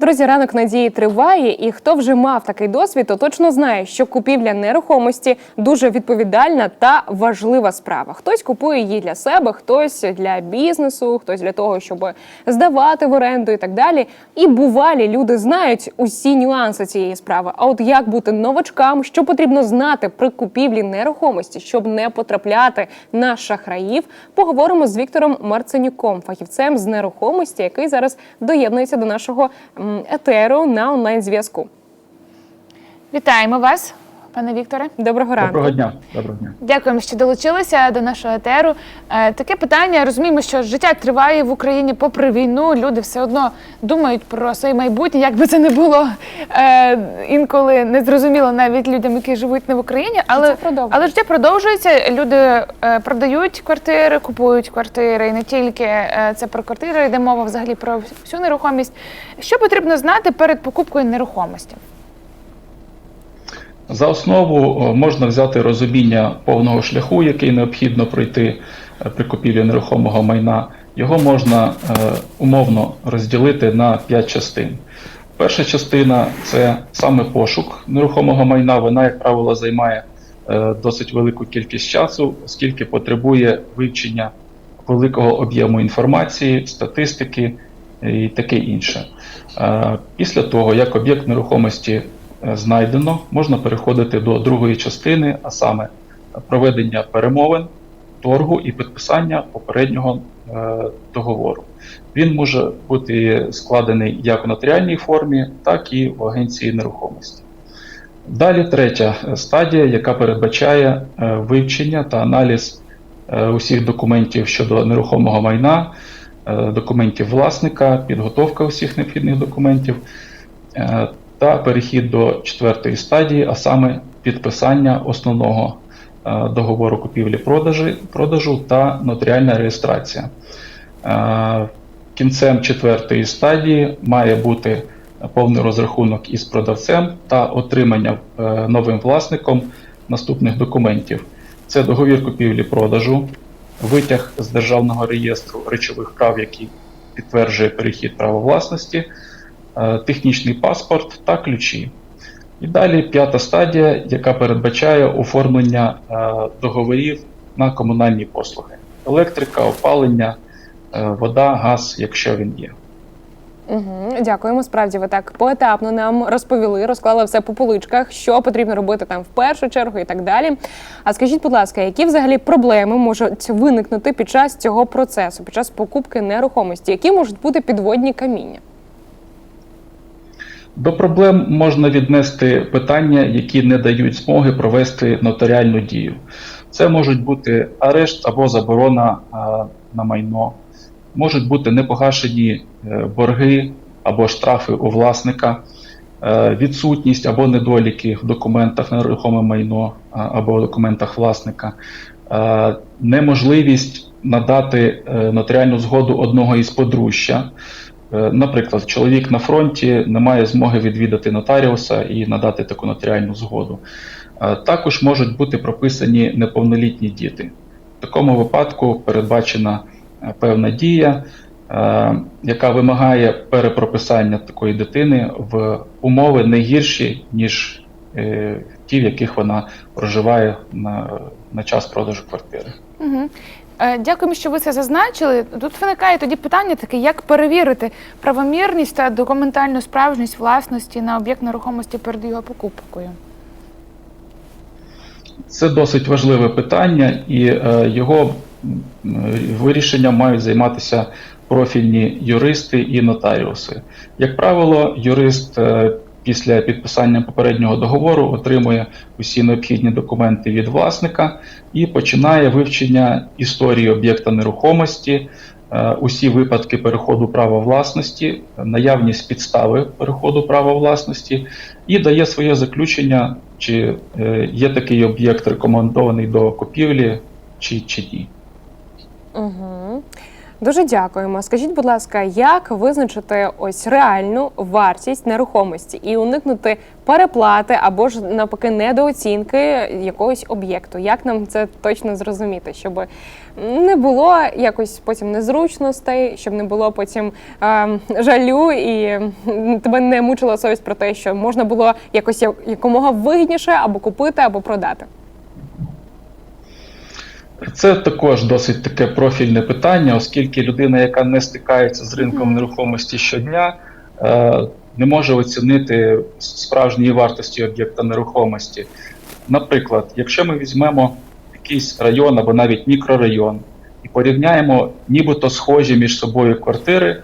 Друзі, ранок надії триває, і хто вже мав такий досвід, то точно знає, що купівля нерухомості дуже відповідальна та важлива справа. Хтось купує її для себе, хтось для бізнесу, хтось для того, щоб здавати в оренду і так далі. І бувалі люди знають усі нюанси цієї справи. А от як бути новачкам, що потрібно знати при купівлі нерухомості, щоб не потрапляти на шахраїв, поговоримо з Віктором Марценюком, фахівцем з нерухомості, який зараз доєднується до нашого етеру на онлайн зв'язку. Вітаємо вас, пане Вікторе. Доброго ранку. Доброго дня. Доброго дня. Дякуємо, що долучилися до нашого етеру. Е, таке питання. Розуміємо, що життя триває в Україні попри війну. Люди все одно думають про своє майбутнє, як би це не було е, інколи незрозуміло навіть людям, які живуть не в Україні. Але, але життя продовжується. Люди е, продають квартири, купують квартири, і не тільки це про квартири, йде мова взагалі про всю нерухомість. Що потрібно знати перед покупкою нерухомості? За основу можна взяти розуміння повного шляху, який необхідно пройти е, при купівлі нерухомого майна. Його можна е, умовно розділити на 5 частин. Перша частина це саме пошук нерухомого майна. Вона, як правило, займає е, досить велику кількість часу, оскільки потребує вивчення великого об'єму інформації, статистики і таке інше. Е, Після того, як об'єкт нерухомості е, знайдено, можна переходити до другої частини, а саме проведення перемовин, торгу і підписання попереднього е, договору. Він може бути складений як в нотаріальній формі, так і в агенції нерухомості. Далі третя стадія, яка передбачає е, вивчення та аналіз е, усіх документів щодо нерухомого майна, документів власника, підготовка усіх необхідних документів та перехід до четвертої стадії, а саме підписання основного е, договору купівлі-продажі продажу та нотаріальна реєстрація. Е, Кінцем четвертої стадії має бути повний розрахунок із продавцем та отримання е, новим власником наступних документів. Це договір купівлі-продажу, витяг з державного реєстру речових прав, який підтверджує перехід права власності, технічний паспорт та ключі. І далі п'ята стадія, яка передбачає оформлення е, договорів на комунальні послуги: електрика, опалення, е, вода, газ, якщо він є. Угу, дякуємо. Справді ви так поетапно нам розповіли, розклали все по поличках, що потрібно робити там в першу чергу і так далі. А скажіть, будь ласка, які взагалі проблеми можуть виникнути під час цього процесу, під час покупки нерухомості? Які можуть бути підводні каміння? До проблем можна віднести питання, які не дають змоги провести нотаріальну дію. Це можуть бути арешт або заборона на майно, можуть бути непогашені е, борги або штрафи у власника, е, відсутність або недоліки в документах на нерухоме майно або в документах власника, е, неможливість надати е, нотаріальну згоду одного із подружжя. Е, Наприклад, чоловік на фронті не має змоги відвідати нотаріуса і надати таку нотаріальну згоду. Е, Також можуть бути прописані неповнолітні діти. В такому випадку передбачена е, певна дія, яка вимагає перепрописання такої дитини в умови не гірші, ніж ті, в яких вона проживає на, на час продажу квартири. Угу. Дякуємо, що ви це зазначили. Тут виникає тоді питання таке, як перевірити правомірність та документальну справжність власності на об'єкт нерухомості перед його покупкою. Це досить важливе питання, і е, його вирішенням мають займатися профільні юристи і нотаріуси. Як правило, юрист е, після підписання попереднього договору отримує усі необхідні документи від власника і починає вивчення історії об'єкта нерухомості, е, усі випадки переходу права власності, наявність підстави переходу права власності і дає своє заключення, чи е, є такий об'єкт рекомендований до купівлі, чи, чи ні. Угу. Дуже дякуємо. Скажіть, будь ласка, як визначити ось реальну вартість нерухомості і уникнути переплати або ж навпаки недооцінки якогось об'єкту? Як нам це точно зрозуміти, щоб не було якось потім незручностей, щоб не було потім е, жалю і тебе не мучила совість про те, що можна було якось якомога вигідніше або купити, або продати? Це також досить таке профільне питання, оскільки людина, яка не стикається з ринком нерухомості щодня, е, не може оцінити справжньої вартості об'єкта нерухомості. Наприклад, якщо ми візьмемо якийсь район або навіть мікрорайон і порівняємо нібито схожі між собою квартири,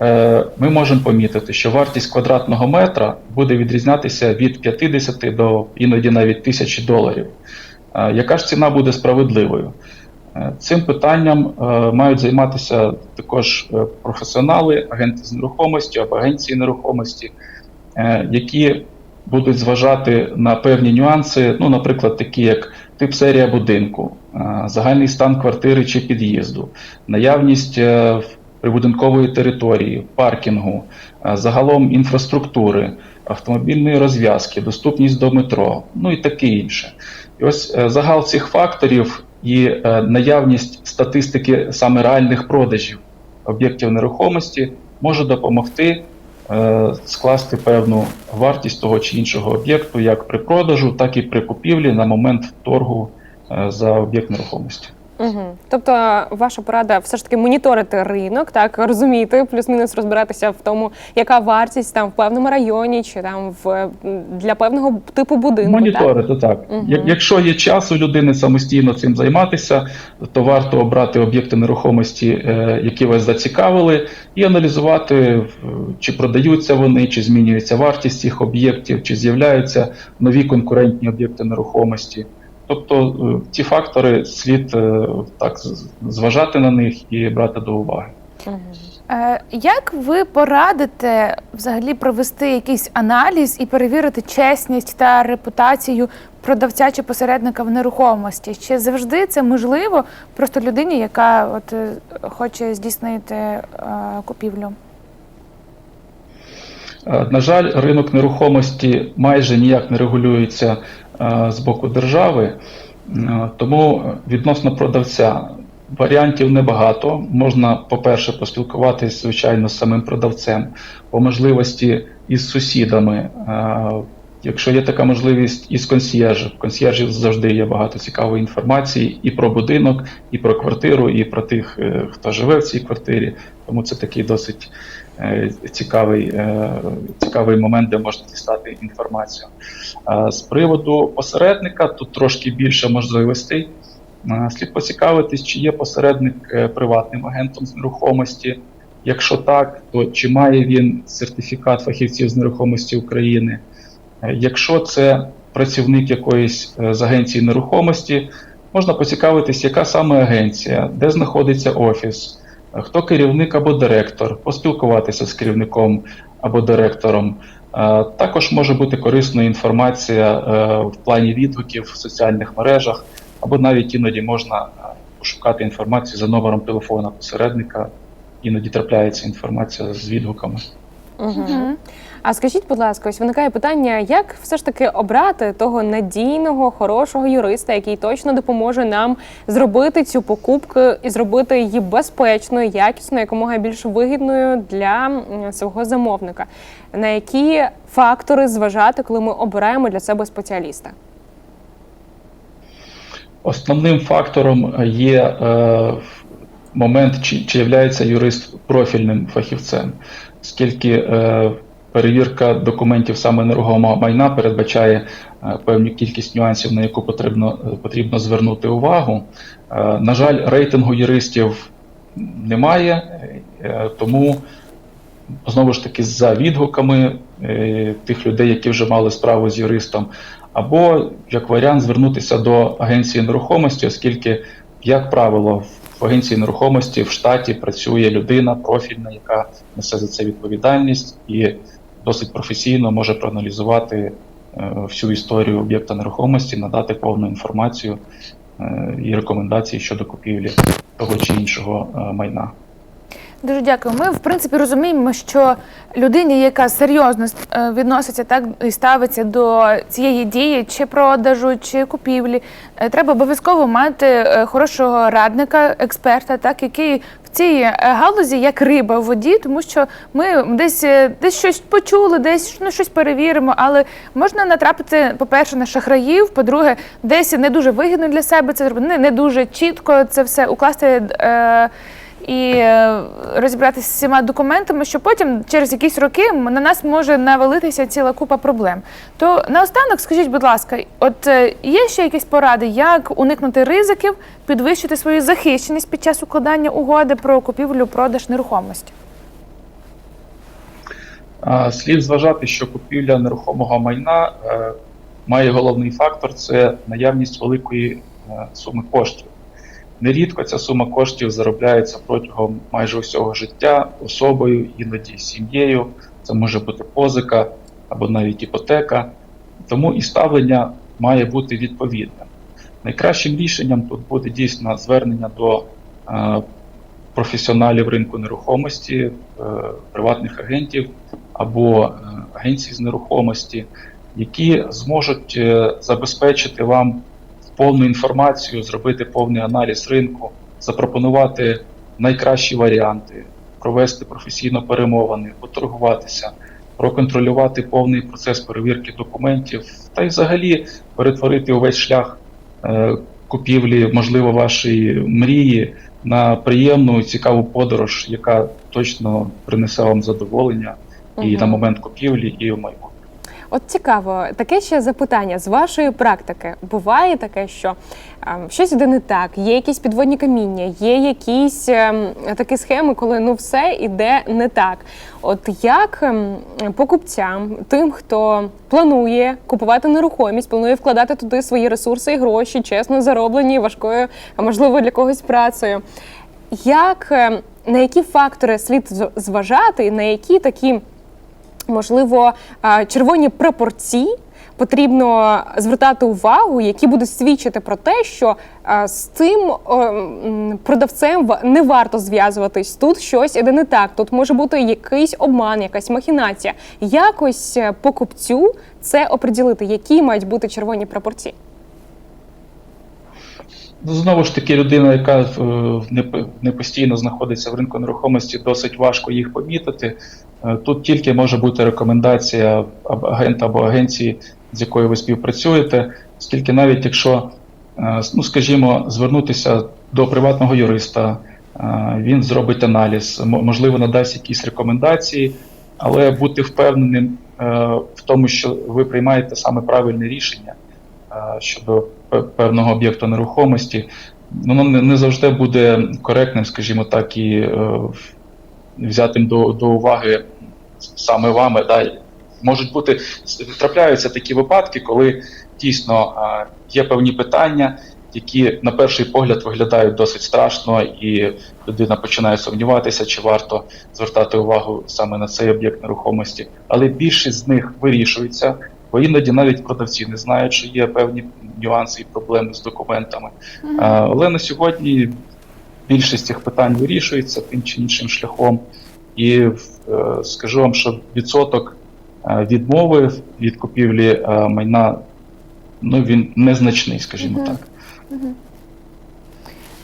е, ми можемо помітити, що вартість квадратного метра буде відрізнятися від 50 до іноді навіть 1000 доларів. Яка ж ціна буде справедливою? Е, Цим питанням е, мають займатися також е, професіонали, агенти з нерухомості або агенції нерухомості, які будуть зважати на певні нюанси, ну, наприклад, такі як тип серія будинку, загальний стан квартири чи під'їзду, наявність прибудинкової території, паркінгу, загалом інфраструктури, автомобільної розв'язки, доступність до метро, ну і таке інше. І ось е, загал цих факторів і е, наявність статистики саме реальних продажів об'єктів нерухомості може допомогти е, скласти певну вартість того чи іншого об'єкту як при продажу, так і при купівлі на момент торгу за об'єкт нерухомості. Угу. Тобто, ваша порада все ж таки моніторити ринок, так розуміти, плюс-мінус розбиратися в тому, яка вартість там в певному районі чи там в для певного типу будинку. Моніторити так. Мгм. Як- Якщо є час у людини самостійно цим займатися, то варто обрати об'єкти нерухомості, е, які вас зацікавили, і аналізувати, в- чи продаються вони, чи змінюється вартість цих об'єктів, чи з'являються нові конкурентні об'єкти нерухомості. Тобто е, ці фактори слід е, так зважати на них і брати до уваги. Е, Як ви порадите взагалі провести якийсь аналіз і перевірити чесність та репутацію продавця чи посередника в нерухомості? Чи завжди це можливо просто людині, яка от хоче здійснити купівлю? Е, На жаль, ринок нерухомості майже ніяк не регулюється е, з боку держави, Е, тому відносно продавця варіантів небагато. Можна, по-перше, поспілкуватися, звичайно, з самим продавцем, по можливості із сусідами. Якщо є така можливість, із консьєржів завжди є багато цікавої інформації і про будинок, і про квартиру, і про тих, е, хто живе в цій квартирі. Тому це такий досить е, цікавий, е, цікавий момент, де можна дістати інформацію. З приводу посередника тут трошки більше можливостей. Слід поцікавитись, чи є посередник приватним агентом з нерухомості. Якщо так, то чи має він сертифікат фахівців з нерухомості України? Е, Якщо це працівник якоїсь е, з агенції нерухомості, можна поцікавитись, яка саме агенція, де знаходиться офіс, е, хто керівник або директор, поспілкуватися з керівником або директором. Також може бути корисною інформація в плані відгуків в соціальних мережах, або навіть іноді можна пошукати інформацію за номером телефона посередника. Іноді трапляється інформація з відгуками. Мгм. А скажіть, будь ласка, ось виникає питання, як все ж таки обрати того надійного, хорошого юриста, який точно допоможе нам зробити цю покупку і зробити її безпечною, якісною, якомога більш вигідною для свого замовника. На які фактори зважати, коли ми обираємо для себе спеціаліста? Основним фактором є е, момент, чи, чи є юрист профільним фахівцем, оскільки е, перевірка документів саме нерухомого майна передбачає е, певну кількість нюансів, на яку потрібно, е, потрібно звернути увагу. Е, на жаль, рейтингу юристів немає, тому знову ж таки за відгуками тих людей, які вже мали справу з юристом, або як варіант звернутися до агенції нерухомості, оскільки, як правило, в агенції нерухомості в штаті працює людина профільна, яка несе за це відповідальність і досить професійно може проаналізувати е, всю історію об'єкта нерухомості, надати повну інформацію е, і рекомендації щодо купівлі того чи іншого е, майна. Дуже дякую. Ми в принципі розуміємо, що людині, яка серйозно е, відноситься так і ставиться до цієї дії, чи продажу, чи купівлі, е, треба обов'язково мати е, хорошого радника, експерта, так який в цій галузі як риба в воді, тому що ми десь десь щось почули, десь ну, щось перевіримо, але можна натрапити, по-перше, на шахраїв, по-друге, десь не дуже вигідно для себе це зробити, не, не дуже чітко це все укласти. І е, розібратися з всіма документами, що потім через якісь роки на нас може навалитися ціла купа проблем. То наостанок, скажіть, будь ласка, от е, є ще якісь поради, як уникнути ризиків, підвищити свою захищеність під час укладання угоди про купівлю продаж нерухомості? Слід зважати, що купівля нерухомого майна е, має головний фактор це наявність великої суми коштів. Нерідко ця сума коштів заробляється протягом майже усього життя особою, іноді сім'єю. Це може бути позика або навіть іпотека. Тому і ставлення має бути відповідним. Найкращим рішенням тут буде дійсно звернення до е, професіоналів ринку нерухомості, е, приватних агентів або е, агенцій з нерухомості, які зможуть забезпечити вам повну інформацію, зробити повний аналіз ринку, запропонувати найкращі варіанти, провести професійно перемовини, поторгуватися, проконтролювати повний процес перевірки документів та й взагалі перетворити увесь шлях е, купівлі, можливо, вашої мрії на приємну і цікаву подорож, яка точно принесе вам задоволення і на момент купівлі, і в майбутньому. От цікаво, таке ще запитання з вашої практики. Буває таке, що ем, щось іде не так, є якісь підводні каміння, є якісь ем, такі схеми, коли ну все іде не так. От як ем, покупцям, тим, хто планує купувати нерухомість, планує вкладати туди свої ресурси і гроші, чесно зароблені, важкою, а можливо для когось працею. Як ем, на які фактори слід зважати, на які такі можливо, червоні прапорці потрібно звертати увагу, які будуть свідчити про те, що з цим продавцем ва- не варто зв'язуватись. Тут щось іде не так. Тут може бути якийсь обман, якась махінація. Якось е, покупцю це оприділити, які мають бути червоні прапорці. Ну, Знову ж таки, людина, яка е, не постійно знаходиться в ринку нерухомості, досить важко їх помітити. Е, Тут тільки може бути рекомендація агента або агенції, з якою ви співпрацюєте, оскільки навіть якщо, е, ну скажімо, звернутися до приватного юриста, е, він зробить аналіз, можливо, надасть якісь рекомендації, але бути впевненим в тому, що ви приймаєте саме правильне рішення щодо певного об'єкту нерухомості, воно не, завжди буде коректним, скажімо так, і в- взятим до, до уваги саме вами. Да. Можуть бути трапляються такі випадки, коли дійсно е, є певні питання, які на перший погляд виглядають досить страшно, і людина починає сумніватися, чи варто звертати увагу саме на цей об'єкт нерухомості. Але більшість з них вирішується, бо іноді навіть продавці не знають, що є певні нюанси і проблеми з документами. А, Але на сьогодні більшість цих питань вирішується тим чи іншим шляхом. І е, скажу вам, що відсоток е, відмови від купівлі е, майна ну, він незначний, скажімо Мгм. так.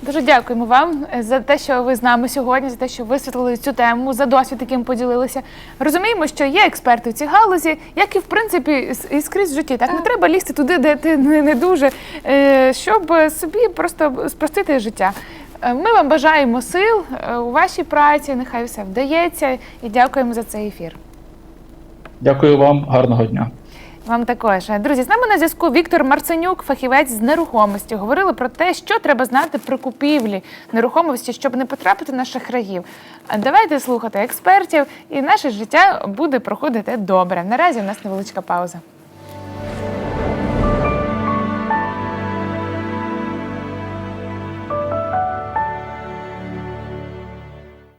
Дуже дякуємо вам за те, що ви з нами сьогодні, за те, що висвітлили цю тему, за досвід, яким поділилися. Розуміємо, що є експерти в цій галузі, як і в принципі і скрізь в житті. Так не треба лізти туди, де ти не, не дуже, щоб собі просто спростити життя. Е, Ми вам бажаємо сил е, у вашій праці. Нехай все вдається, і дякуємо за цей ефір. Дякую вам, гарного дня. Вам також друзі, з нами на зв'язку Віктор Марценюк, фахівець з нерухомості. Говорили про те, що треба знати при купівлі нерухомості, щоб не потрапити на шахраїв. Давайте слухати експертів, і наше життя буде проходити добре. Наразі у нас невеличка пауза.